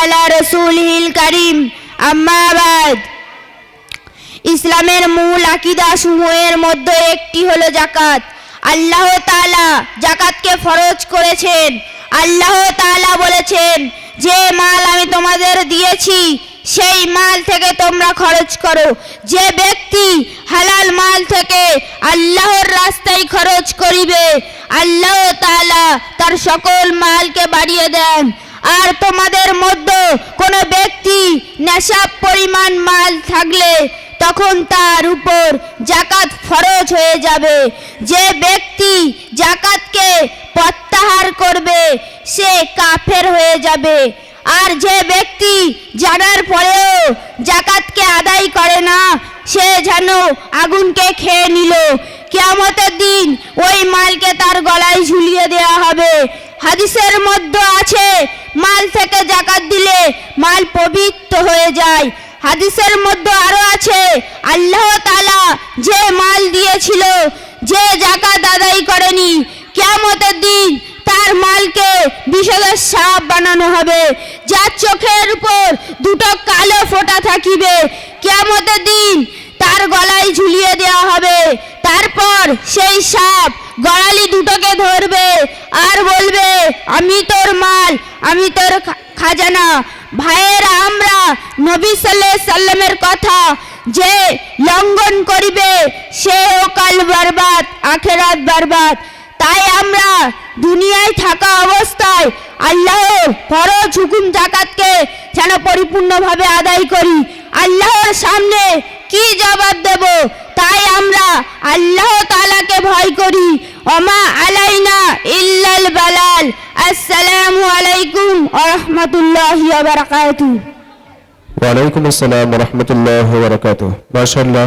على رسوله الكريم أما بعد ইসলামের মূল আকিদা সমূহের মধ্যে একটি হলো জাকাত আল্লাহ তাআলা জাকাতকে ফরজ করেছেন আল্লাহ তাআলা বলেছেন যে মাল আমি তোমাদের দিয়েছি সেই মাল থেকে তোমরা খরচ করো যে ব্যক্তি হালাল মাল থেকে আল্লাহর রাস্তায় খরচ করিবে আল্লাহ তাআলা তার সকল মালকে বাড়িয়ে দেন আর তোমাদের মধ্যে কোনো ব্যক্তি নেশাব পরিমাণ মাল থাকলে তখন তার উপর জাকাত ফরজ হয়ে যাবে। যে ব্যক্তি জাকাতকে প্রত্যাহার করবে, সে কাফের হয়ে যাবে। আর যে ব্যক্তি জানার পরেও জাকাতকে আদায় করে না, সে যেন আগুনকে খেয়ে নিল। কিয়ামতের দিন ওই মালকে তার গলায় ঝুলিয়ে দেওয়া হবে হাদিসের মধ্যে আছে, মাল থেকে জাকাত দিলে মাল পবিত্র হয়ে যায়। হাদিসের মধ্যে আরও আছে, আল্লাহ তাআলা যে মাল দিয়েছিল, যে জাকাত আদায় করেনি, কিয়ামতের দিন তার মালকে বিষের সাপ বানানো হবে। যার চোখের উপর দুটো কালো ফোঁটা থাকিবে, কিয়ামতের দিন তার গলায় ঝুলিয়ে দেওয়া হবে। তারপর সেই সাপ গড়ালি দুটোকে ধরবে আমি তোর মাল, আমি তোর খাজানা। ভাইয়েরা, আমরা নবী সাল্লাহ সাল্লামের কথা যে লঙ্ঘন করিবে সে ও কাল বরবাদ, আখেরাত বরবাদ। তাই আমরা দুনিয়ায় থাকা অবস্থায় আল্লাহর ফরজ হুকুম জাকাতকে যেন পরিপূর্ণভাবে আদায় করি। আল্লাহর সামনে কি জবাব দেব? তাই আমরা আল্লাহ তালাকে ভয় করি। আসসালামু আলাইকুম ওয়া রাহমাতুল্লাহি ওয়া বারাকাতুহু। ওয়ালাইকুম আসসালাম রহমতুল্লাহ বরকাত মাশাল্লাহ